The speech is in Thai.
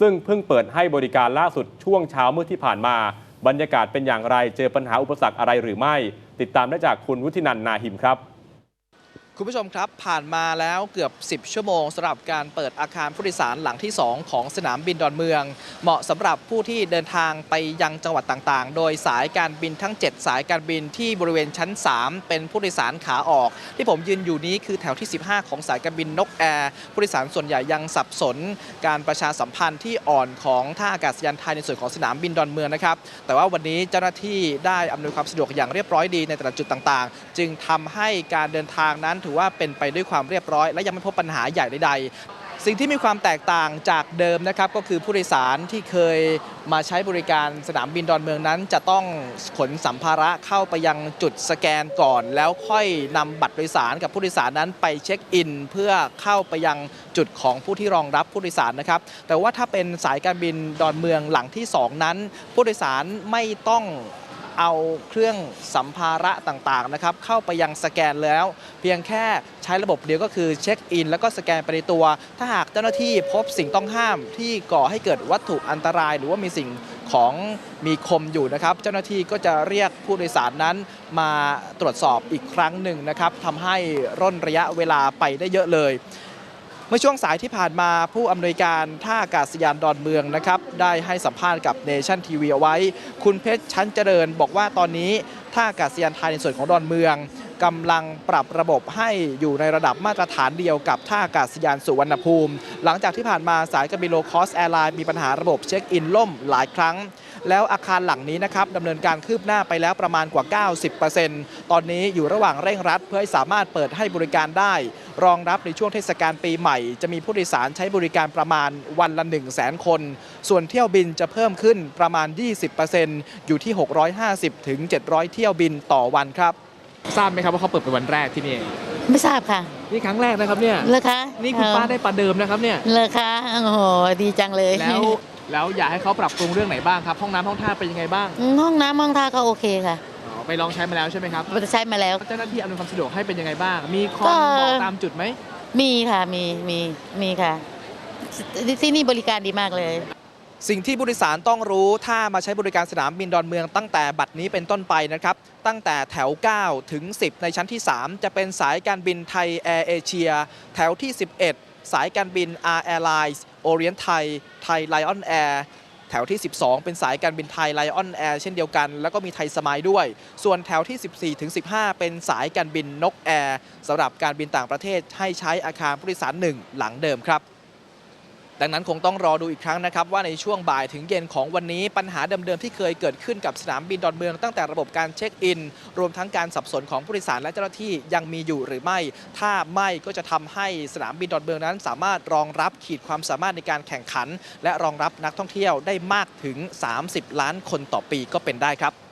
ซึ่งเพิ่งเปิดให้บริการล่าสุดช่วงเช้าเมื่อที่ผ่านมา บรรยากาศเป็นอย่างไร เจอปัญหาอุปสรรคอะไรหรือไม่ ติดตามได้จากคุณวุฒินันนาหิมครับ คุณผู้ชมครับผ่านมาแล้วเกือบ 10 ชั่วโมงสำหรับการเปิดอาคารผู้โดยสารหลังที่ 2 ของสนามบินดอนเมือง เหมาะสำหรับผู้ที่เดินทางไปยังจังหวัดต่างๆ โดยสายการบินทั้ง 7 สายการบินที่บริเวณชั้น 3 เป็นผู้โดยสารขาออก ที่ผมยืนอยู่นี้คือแถวที่ 15 ของสายการบินนกแอร์ผู้โดยสารส่วนใหญ่ยังสับสน การประชาสัมพันธ์ที่อ่อนของท่าอากาศยานไทยในส่วนของสนามบินดอนเมืองนะครับแต่ว่าวันนี้เจ้าหน้าที่ได้อำนวยความสะดวกอย่างเรียบร้อยดีในแต่ละจุดต่างๆ จึงทำให้การเดินทางนั้นถือว่าเป็นไปด้วยความเรียบร้อย และยังไม่พบปัญหาใหญ่ใดๆ สิ่งที่มีความแตกต่างจากเดิมนะครับก็คือผู้โดยสารที่เคยมาใช้บริการสนามบินดอนเมืองนั้น จะต้องขนสัมภาระเข้าไปยังจุดสแกนก่อน แล้วค่อยนำบัตรโดยสารกับผู้โดยสารนั้นไปเช็คอิน เพื่อเข้าไปยังจุดของผู้ที่รองรับผู้โดยสารนะครับ แต่ว่าถ้าเป็นสายการบินดอนเมืองหลังที่ 2 นั้น ผู้โดยสารไม่ต้อง เอาเครื่องสัมภาระต่างๆนะครับเข้าไปยังสแกนแล้ว เพียงแค่ใช้ระบบเดียวก็คือเช็คอิน แล้วก็สแกนไปในตัว ถ้าหากเจ้าหน้าที่พบสิ่งต้องห้ามที่ก่อให้เกิดวัตถุอันตราย หรือว่ามีสิ่งของมีคมอยู่นะครับ เจ้าหน้าที่ก็จะเรียกผู้โดยสารนั้นมาตรวจสอบอีกครั้งหนึ่งนะครับทำให้ร่นระยะเวลาไปได้เยอะเลย เมื่อช่วงสายที่ผ่านมาผู้อำนวยการท่าอากาศยานดอนเมืองนะครับได้ให้สัมภาษณ์กับเนชั่นทีวีเอาไว้ คุณเพชรชั้นเจริญ บอกว่าตอนนี้ท่าอากาศยานไทยในส่วนของดอนเมืองกำลังปรับระบบให้อยู่ในระดับมาตรฐานเดียวกับท่าอากาศยานสุวรรณภูมิ หลังจากที่ผ่านมาสายการบินโลคอสแอร์ไลน์มีปัญหาระบบเช็คอินล่มหลายครั้ง แล้วอาคารหลังนี้นะครับดำเนินการคืบหน้าไปแล้วประมาณกว่า 90%ตอนนี้อยู่ระหว่างเร่งรัดเพื่อให้สามารถเปิดให้บริการได้ รองรับในช่วงเทศกาลปีใหม่ จะมีผู้โดยสารใช้บริการประมาณวันละ 1 0 0 0 0แสนคน ส่วนเที่ยวบินจะเพิ่มขึ้นประมาณ 20%อยู่ที่ 650 ถึง 700 เที่ยวบินต่อวันครับ ทราบไหมครับว่าเขาเปิดเป็นวันแรกที่นี่ ไม่ทราบค่ะนี่ครั้งแรกนะครับเนี่ย เลยคะนี่คุณป้าได้ประเดิมนะครับเนี่ย เลยคะโอ้โหดีจังเลยแล้วแล้วอยากให้เขาปรับปรุงเรื่องไหนบ้างครับ ห้องน้ำห้องท่าเป็นยังไงบ้างห้องน้ำห้องท่าก็โอเคค่ะอ๋อ ไปลองใช้มาแล้วใช่ไหมครับใช้มาแล้ว เจ้าหน้าที่อำนวยความสะดวกให้เป็นยังไงบ้าง มีคอก็มบอกตามจุดไหมมีค่ะมีมีมีค่ะที่ที่นี่บริการดีมากเลย สิ่งที่ผู้โดยสารต้องรู้ถ้ามาใช้บริการสนามบินดอนเมืองตั้งแต่บัดนี้เป็นต้นไปนะครับ ตั้งแต่แถว 9 ถึง 10 ในชั้นที่ 3 จะเป็นสายการบินไทยแอร์เอเชียแถวที่ 11 สายการบิน R Airlines Orient Thai ไทย Lion Air แถวที่ 12 เป็นสายการบินไทยไลออนแอร์เช่นเดียวกัน แล้วก็มีไทยสมายด้วย ส่วนแถวที่ 14ถึง15 เป็นสายการบินนกแอร์สำหรับการบินต่างประเทศให้ใช้อาคารผู้โดยสารหนึ่งหลังเดิมครับ ดังนั้นคงต้องรอดูอีกครั้งนะครับว่าในช่วงบ่ายถึงเย็นของวันนี้ปัญหาเดิมๆที่เคยเกิดขึ้นกับสนามบินดอนเมืองตั้งแต่ระบบการเช็คอิน รวมทั้งการสับสนของผู้โดยสารและเจ้าหน้าที่ยังมีอยู่หรือไม่ ถ้าไม่ก็จะทำให้สนามบินดอนเมืองนั้น สามารถรองรับขีดความสามารถในการแข่งขัน และรองรับนักท่องเที่ยวได้มากถึง 30 ล้านคนต่อปีก็เป็นได้ครับ